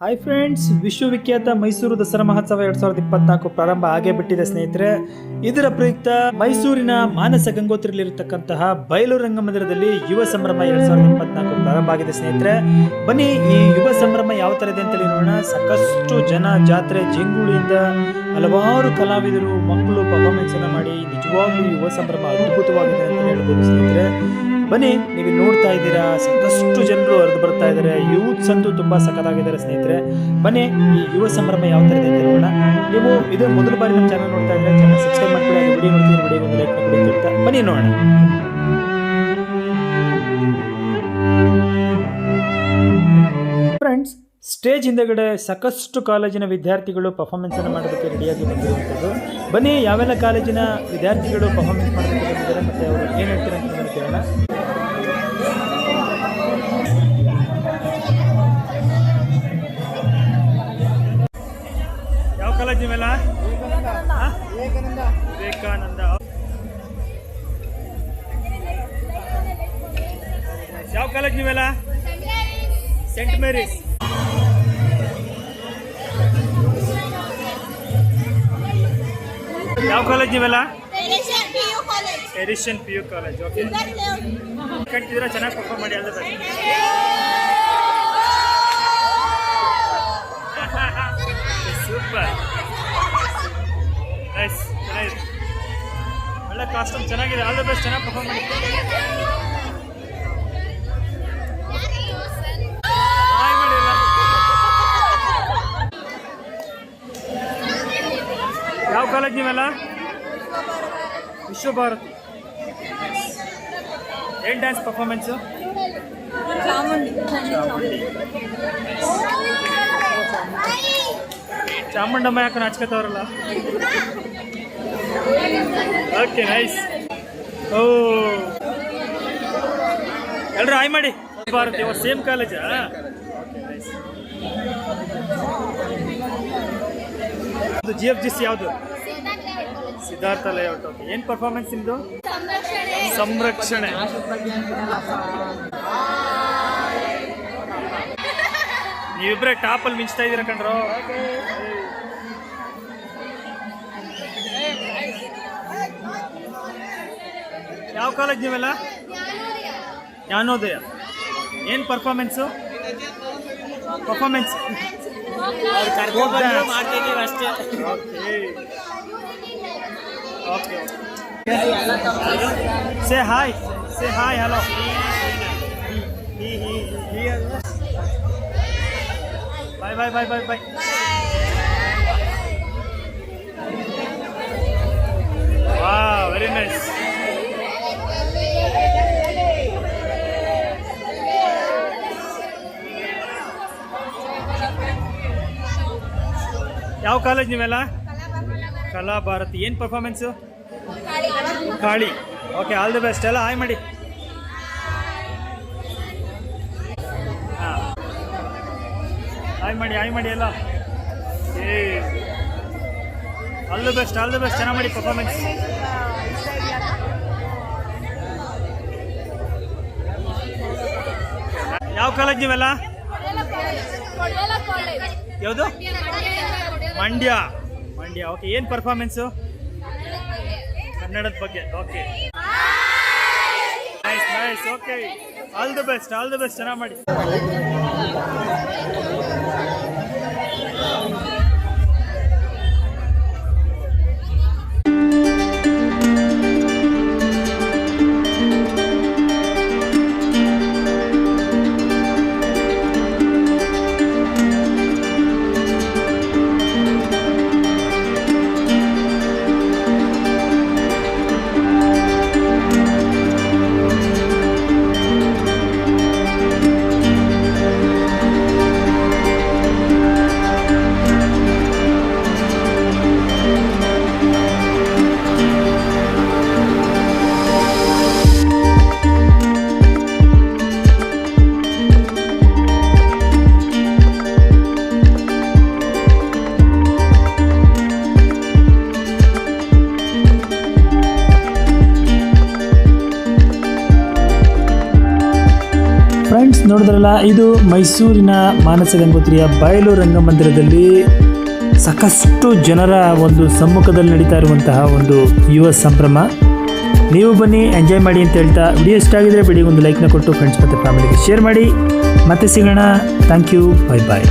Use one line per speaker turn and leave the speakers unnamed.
Hi friends ವಿಶ್ವವಿಖ್ಯಾತ ಮೈಸೂರು ದಸರಾ ಮಹೋತ್ಸವ ಎರಡ್ ಸಾವಿರದ ಇಪ್ಪತ್ನಾಲ್ಕು ಪ್ರಾರಂಭ ಆಗೇ ಬಿಟ್ಟಿದೆ ಸ್ನೇಹಿತರೆ. ಇದರ ಪ್ರಯುಕ್ತ ಮೈಸೂರಿನ ಮಾನಸ ಗಂಗೋತ್ರಿಯಲ್ಲಿರತಕ್ಕಂತಹ ಬಯಲು ರಂಗಮಂದಿರದಲ್ಲಿ ಯುವ ಸಂಭ್ರಮ ಎರಡ್ ಸಾವಿರದ ಇಪ್ಪತ್ನಾಲ್ಕು ಪ್ರಾರಂಭ ಆಗಿದೆ ಸ್ನೇಹಿತರೆ. ಬನ್ನಿ ಈ ಯುವ ಸಂಭ್ರಮ ಯಾವ ತರ ಇದೆ ಅಂತೇಳಿ ನೋಡೋಣ. ಸಾಕಷ್ಟು ಜನ ಜಾತ್ರೆ ಜಂಗುಳಿಯಿಂದ ಹಲವಾರು ಕಲಾವಿದರು, ಮಕ್ಕಳು ಪರ್ಫಾರ್ಮೆನ್ಸ್ ಅನ್ನ ಮಾಡಿ ನಿಜವಾಗ್ಲೂ ಯುವ ಸಂಭ್ರಮ ಅದ್ಭುತವಾಗಿದೆ ಅಂತ ಹೇಳ್ಬೋದು ಸ್ನೇಹಿತರೆ. ಬನ್ನಿ, ನೀವು ನೋಡ್ತಾ ಇದ್ದೀರಾ, ಸಾಕಷ್ಟು ಜನರು ಹರಿದು ಬರ್ತಾ ಇದ್ದಾರೆ. ಯೂತ್ಸ್ ಅಂತೂ ತುಂಬಾ ಸಖತ್ತಾಗಿದ್ದಾರೆ ಸ್ನೇಹಿತರೆ. ಬನ್ನಿ, ಈ ಯುವ ಸಂಭ್ರಮ ಯಾವ ತರ ಇದೆ ಅಂತ ನೋಡೋಣ. ನೀವು ಇದು ಮೊದಲ ಬಾರಿ ನಮ್ಮ ಚಾನಲ್ ನೋಡ್ತಾ ಇದ್ರೆ ಚಾನಲ್ ಸಬ್ಸ್ಕ್ರೈಬ್ ಮಾಡ್ಕೊಳ್ಳಿ ವಿಡಿಯೋ ನೋಡ್ತೀನಿ ವಿಡಿಯೋ ಒಂದು ಲೈಕ್ ಬನ್ನಿ ನೋಡೋಣ. ಸ್ಟೇಜ್ ಹಿಂದೆಗಡೆ ಸಾಕಷ್ಟು ಕಾಲೇಜಿನ ವಿದ್ಯಾರ್ಥಿಗಳು ಪರ್ಫಾರ್ಮೆನ್ಸ್ ಅನ್ನು ಮಾಡೋದಕ್ಕೆ ರೆಡಿಯಾಗಿ ಬಂದಿರುವಂಥದ್ದು ಬನ್ನಿ, ಯಾವೆಲ್ಲ ಕಾಲೇಜಿನ ವಿದ್ಯಾರ್ಥಿಗಳು ಪರ್ಫಾರ್ಮೆನ್ಸ್ ಮಾಡೋದಕ್ಕೆ ಬಂದಿದ್ದಾರೆ ಮತ್ತೆ ಅವರು ಏನು ಹೇಳ್ತಾರೆ ಅಂತ ನಾನು ಕೇಳೋಣ. ಯಾವ ಕಾಲೇಜ್ ಹಾ? ವಿವೇಕಾನಂದ. ಯಾವ ಕಾಲೇಜ್ ನೀವೆಲ್ಲ? ಸೆಂಟ್ ಮೇರೀಸ್ ಯಾವ ಕಾಲೇಜ್ ನೀವೆಲ್ಲ? Edition P U college okay ಕಟ್ಟಿದ್ರೆ ಚೆನ್ನಾಗಿ ಪರ್ಫಾರ್ಮ್ ಮಾಡಿ ಅಲ್ಲ ಸೂಪರ್ ನೈಸ್ ಚೆನ್ನಾಗಿದೆ ಒಳ್ಳೆ ಕಾಸ್ಟ್ಯೂಮ್ ಚೆನ್ನಾಗಿದೆ. ಆಲ್ ದ ಬೆಸ್ಟ್ ಚೆನ್ನಾಗಿ ಪರ್ಫಾರ್ಮ್ ಮಾಡಿ ಹಾಯ್ ಮಾಡಿ ಎಲ್ಲ ಯಾವ ಕಾಲೇಜ್ ನೀವೆಲ್ಲ? ವಿಶ್ವಭಾರತಿ. ಏನ್ ಡ್ಯಾನ್ಸ್ ಪರ್ಫಾರ್ಮೆನ್ಸು ಚಾಮುಂಡಮ್ಮ ಯಾಕೆ ನಾಚ್ಕೋತಾವ್ರಲ್ಲ ಓಕೆ ನೈಸ್ ಓ. ಎಲ್ರು ಆಯ್ ಮಾಡಿ. ಭಾರತಿ ಸೇಮ್ ಕಾಲೇಜಾ ಜಿ ಎಫ್ ಜಿ ಸಿ ಯಾವುದು? ಸಿದ್ಧಾರ್ಥ ಲೇಔಟ್ ಓಕೆ ಏನು ಪರ್ಫಾರ್ಮೆನ್ಸ್ ನಿಮ್ಮದು ಸಂರಕ್ಷಣೆ. ನೀವಿಬ್ರೆ ಟಾಪಲ್ಲಿ ಮಿಂಚ್ತಾ ಇದ್ದೀರಾ ಕಣ್ರೋ? ಯಾವ ಕಾಲೇಜ್ ನೀವೆಲ್ಲ? ಜ್ಞಾನೋದಯ. ಏನು ಪರ್ಫಾರ್ಮೆನ್ಸು ಪರ್ಫಾರ್ಮೆನ್ಸ್
ಅಷ್ಟೇ.
Okay okay say hi say hi hello bye bye bye bye bye wow very nice ಯಾವ ಕಾಲೇಜ್ ನೀವೆಲ್ಲ? ಕಲಾ ಭಾರತಿ ಏನು performance Kali. Okay all the best ಎಲ್ಲ ಹಾಯ್ ಮಾಡಿ. ಹಾಂ. ಹಾಯ್ ಮಾಡಿ ಹಾಯ್ ಮಾಡಿ ಎಲ್ಲ. ಏ. All the best all the best ಚೆನ್ನಾಗಿ ಮಾಡಿ ಪರ್ಫಾರ್ಮೆನ್ಸ್ ಯಾವ ಕಾಲೇಜ್ ನೀವೆಲ್ಲ? ಯಾವುದು? ಮಂಡ್ಯ. ಮಂಡ್ಯ ಓಕೆ ಏನು ಪರ್ಫಾರ್ಮೆನ್ಸು ಕನ್ನಡದ ಬಗ್ಗೆ. Okay nice nice okay all the best all the best ಚೆನ್ನಾಗಿ ಮಾಡಿ. ನೋಡಿದ್ರಲ್ಲ, ಇದು ಮೈಸೂರಿನ ಮಾನಸ ಗಂಗೋತ್ರಿಯ ಬಯಲು ರಂಗಮಂದಿರದಲ್ಲಿ ಸಾಕಷ್ಟು ಜನರ ಒಂದು ಸಮ್ಮುಖದಲ್ಲಿ ನಡೀತಾ ಇರುವಂತಹ ಒಂದು ಯುವ ಸಂಭ್ರಮ. ನೀವು ಬನ್ನಿ, ಎಂಜಾಯ್ ಮಾಡಿ ಅಂತ ಹೇಳ್ತಾ ವಿಡಿಯೋ ಇಷ್ಟ ಆಗಿದ್ರೆ ಬಿಡಿ ಒಂದು ಲೈಕ್ನ ಕೊಟ್ಟು ಫ್ರೆಂಡ್ಸ್ ಮತ್ತು ಫ್ಯಾಮಿಲಿಗೆ ಶೇರ್ ಮಾಡಿ. ಮತ್ತೆ ಸಿಗೋಣ. Thank you bye bye